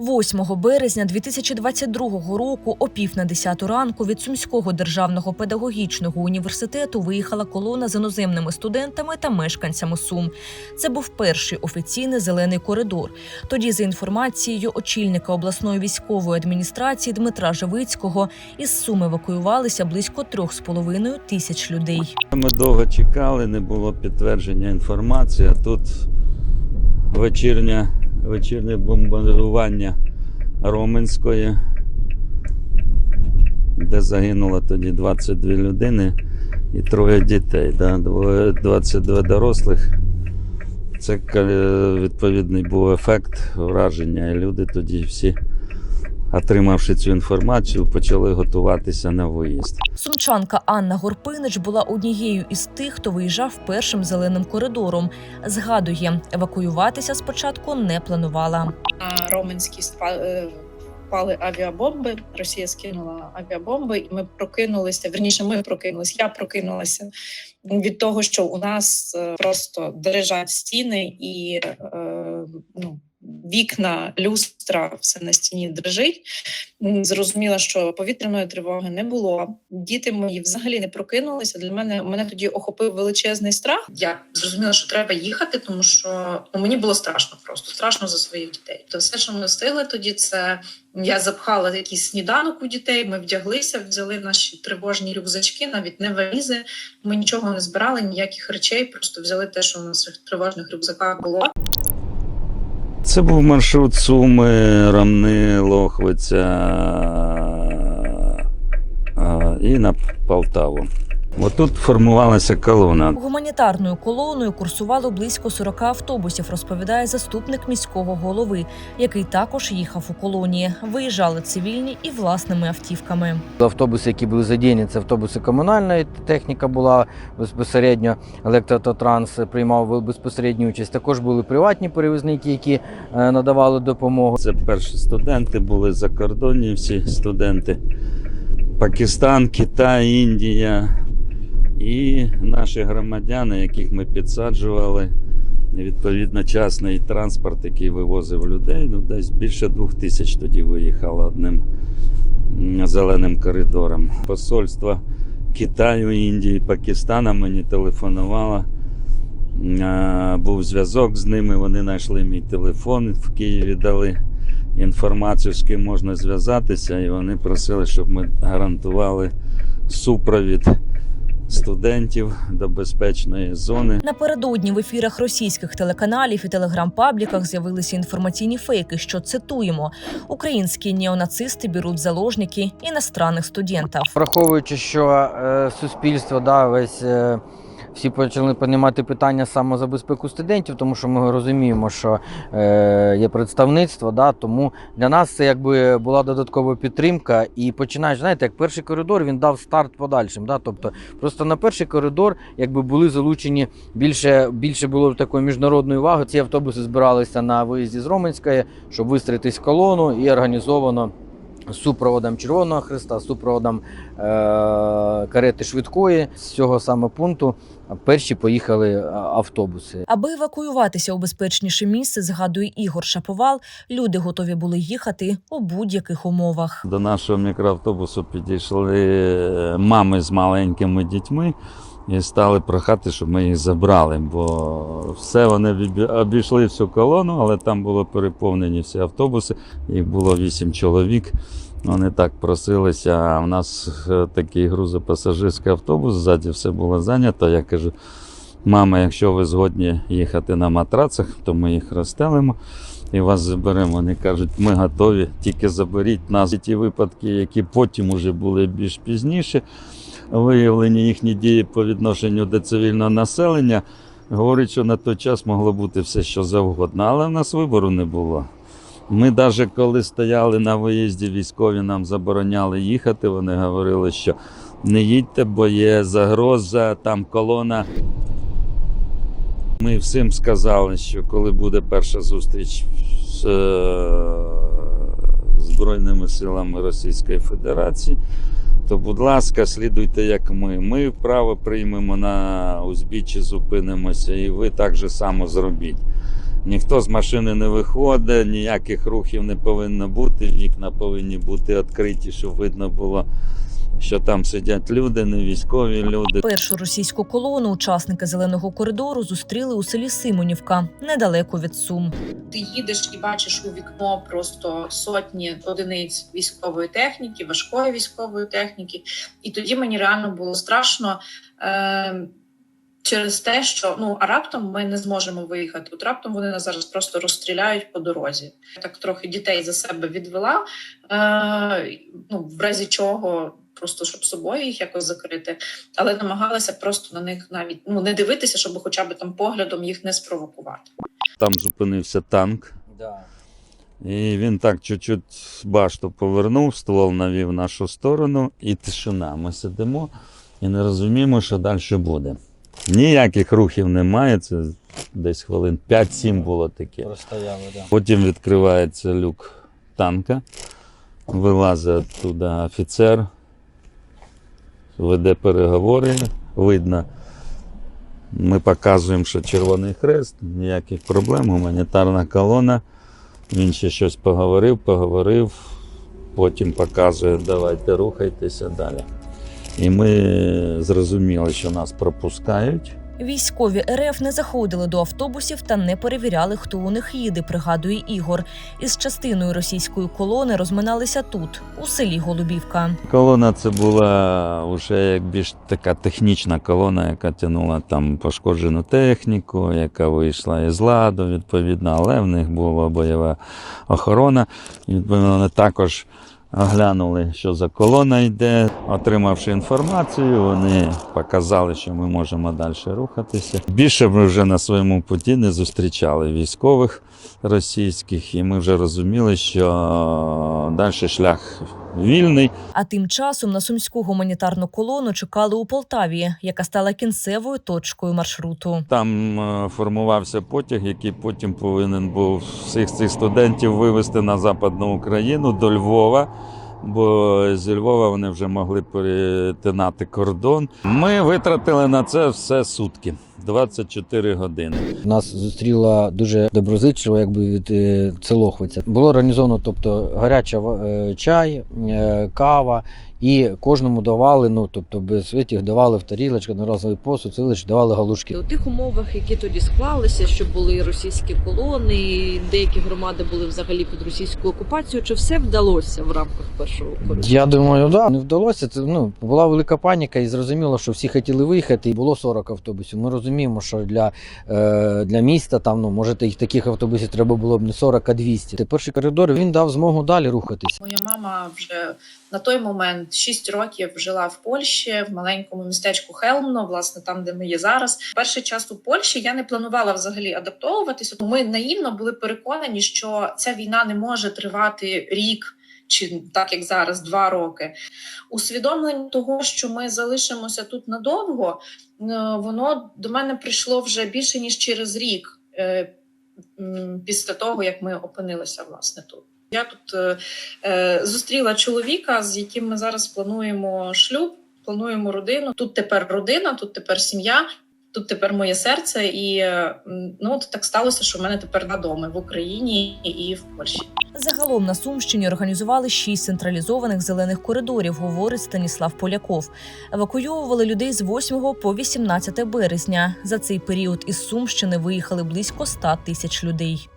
8 березня 2022 року о пів на 10 ранку від Сумського державного педагогічного університету виїхала колона з іноземними студентами та мешканцями Сум. Це був перший офіційний зелений коридор. Тоді, за інформацією очільника обласної військової адміністрації Дмитра Живицького, із Сум евакуювалися близько трьох з половиною тисяч людей. Ми довго чекали, не було підтвердження інформації, а тут вечірня, вечірнє бомбардування Роменської, де загинуло тоді 22 людини і троє дітей. Да? Двоє- 22 дорослих. Це е, відповідний був ефект враження, і люди тоді всі, отримавши цю інформацію, почали готуватися на виїзд. Сумчанка Анна Горпинич була однією із тих, хто виїжджав першим зеленим коридором. Згадує, евакуюватися спочатку не планувала. на Роменській е, впали авіабомби. Росія скинула авіабомби, і ми прокинулися. Верніше, ми прокинулися. Я прокинулася від того, що у нас е, просто дрижать стіни і е, ну. Вікна, люстра, все на стіні дрижить. Зрозуміла, що повітряної тривоги не було. Діти мої взагалі не прокинулися. Для мене мене тоді охопив величезний страх. Я зрозуміла, що треба їхати, тому що ну, мені було страшно просто страшно за своїх дітей. То все, що ми встигли тоді, це я запхала якийсь сніданок у дітей. Ми вдяглися, взяли наші тривожні рюкзачки, навіть не валізи. Ми нічого не збирали, ніяких речей, просто взяли те, що у нас в тривожних рюкзаках було. Це був маршрут Суми, Рамни, Лохвиця і на Полтаву. Отут формувалася колона. Гуманітарною колоною курсувало близько 40 автобусів, розповідає заступник міського голови, який також їхав у колонії. Виїжджали цивільні і власними автівками. Автобуси, які були задіяні, це автобуси комунальної техніка була безпосередньо. Електрототранс приймав безпосередню участь. Також були приватні перевізники, які е, надавали допомогу. Це перші студенти були закордонні всі студенти. Пакистан, Китай, Індія і наші громадяни, яких ми підсаджували. Відповідно, частний транспорт, який вивозив людей, ну десь більше двох тисяч тоді виїхало одним зеленим коридором. Посольство Китаю, Індії, Пакистана мені телефонувало. Був зв'язок з ними, вони знайшли мій телефон в Києві, дали інформацію, з ким можна зв'язатися, і вони просили, щоб ми гарантували супровід студентів до безпечної зони. Напередодні в ефірах російських телеканалів і телеграм-пабліках з'явилися інформаційні фейки, що цитуємо: українські неонацисти беруть заложники іностранних студентів. Враховуючи, що е, суспільство да, весь. Е, всі почали піднімати питання саме за безпеку студентів, тому що ми розуміємо, що е, є представництво, да, тому для нас це якби була додаткова підтримка. І починаєш, знаєте, як перший коридор він дав старт подальшим. Да, тобто просто на перший коридор якби були залучені більше, більше було такої міжнародної уваги. Ці автобуси збиралися на виїзді з Роменської, щоб вистроїтись в колону і організовано з супроводом Червоного Христа, з супроводом е- карети швидкої. З цього саме пункту перші поїхали е, автобуси. Аби евакуюватися у безпечніше місце, згадує Ігор Шаповал, люди готові були їхати у будь-яких умовах. До нашого мікроавтобусу підійшли е, мами з маленькими дітьми і стали прохати, щоб ми їх забрали. Бо все вони обі- обійшли всю колону, але там було переповнені всі автобуси. Їх було вісім чоловік. Вони так просилися. А в нас е, такий грузопасажирський автобус, ззаді все було зайнято. Я кажу, мама, якщо ви згодні їхати на матрацах, то ми їх розстелимо і вас заберемо. Вони кажуть, ми готові, тільки заберіть нас. І ті випадки, які потім уже були більш пізніше, виявлені їхні дії по відношенню до цивільного населення, говорять, що на той час могло бути все, що завгодно, але в нас вибору не було. Ми навіть коли стояли на виїзді, військові нам забороняли їхати. Вони говорили, що не їдьте, бо є загроза, там колона. Ми всім сказали, що коли буде перша зустріч з е, Збройними силами Російської Федерації, то, будь ласка, слідуйте, як ми. Ми вправо приймемо на узбіччі, зупинимося, і ви так же само зробіть. Ніхто з машини не виходить, ніяких рухів не повинно бути, вікна повинні бути відкриті, щоб видно було, що там сидять люди, не військові люди. Першу російську колону учасники зеленого коридору зустріли у селі Симонівка, недалеко від Сум. Ти їдеш і бачиш у вікно просто сотні одиниць військової техніки, важкої військової техніки. І тоді мені реально було страшно. Е- Через те, що ну а раптом ми не зможемо виїхати. От раптом вони нас зараз просто розстріляють по дорозі. Я так трохи дітей за себе відвела. Е, ну в разі чого, просто щоб собою їх якось закрити, але намагалася просто на них навіть ну не дивитися, щоб хоча б там поглядом їх не спровокувати. Там зупинився танк. Да. І він так чуть-чуть башту повернув, ствол навів в нашу сторону, і тишина. Ми сидимо і не розуміємо, що далі буде. Ніяких рухів немає, це десь хвилин 5-7 було таке. Простояли, да. Потім відкривається люк танка, вилазить туди офіцер, веде переговори, видно. Ми показуємо, що Червоний Хрест, ніяких проблем, гуманітарна колона. Він ще щось поговорив, поговорив, потім показує, давайте рухайтеся далі. І ми зрозуміли, що нас пропускають. Військові РФ не заходили до автобусів та не перевіряли, хто у них їде, пригадує Ігор. Із частиною російської колони розминалися тут, у селі Голубівка. Колона це була вже як більш така технічна колона, яка тягнула там пошкоджену техніку, яка вийшла із ладу, відповідно, але в них була бойова охорона. І відповідно вони також оглянули, що за колона йде. Отримавши інформацію, вони показали, що ми можемо далі рухатися. Більше ми вже на своєму путі не зустрічали військових російських, і ми вже розуміли, що далі шлях вільний. А тим часом на сумську гуманітарну колону чекали у Полтаві, яка стала кінцевою точкою маршруту. Там е, формувався потяг, який потім повинен був всіх цих студентів вивезти на Западну Україну до Львова. Бо зі Львова вони вже могли перетинати кордон. Ми витратили на це все сутки 24 години. Нас зустріла дуже доброзичливо, якби від е, Целохвиця. Було організовано, тобто гаряча е, чай, е, кава, і кожному давали, ну тобто без витяг давали в тарілочку, одноразовий посуд, це лише давали галушки. У тих умовах, які тоді склалися, що були і російські колони, і деякі громади були взагалі під російською окупацією, чи все вдалося в рамках першого коридору? Я думаю, да, не вдалося. Це ну була велика паніка, і зрозуміло, що всі хотіли виїхати, і було 40 автобусів. Ми розуміємо, що для, е, для міста там ну може їх таких автобусів треба було б не 40, а 200. Те перший коридор він дав змогу далі рухатися. Моя мама вже на той момент 6 років жила в Польщі в маленькому містечку Хелмно, власне, там, де ми є зараз. Перший час у Польщі я не планувала взагалі адаптовуватися. Ми наївно були переконані, що ця війна не може тривати рік. Чи так як зараз два роки, усвідомлення того, що ми залишимося тут надовго, воно до мене прийшло вже більше ніж через рік е, після того, як ми опинилися власне тут. Я тут е, е, зустріла чоловіка, з яким ми зараз плануємо шлюб, плануємо родину. Тут тепер родина, тут тепер сім'я, тут тепер моє серце. І ну от так сталося, що в мене тепер на доми в Україні і в Польщі. Загалом на Сумщині організували шість централізованих зелених коридорів, говорить Станіслав Поляков. Евакуйовували людей з 8 по 18 березня. За цей період із Сумщини виїхали близько 100 тисяч людей.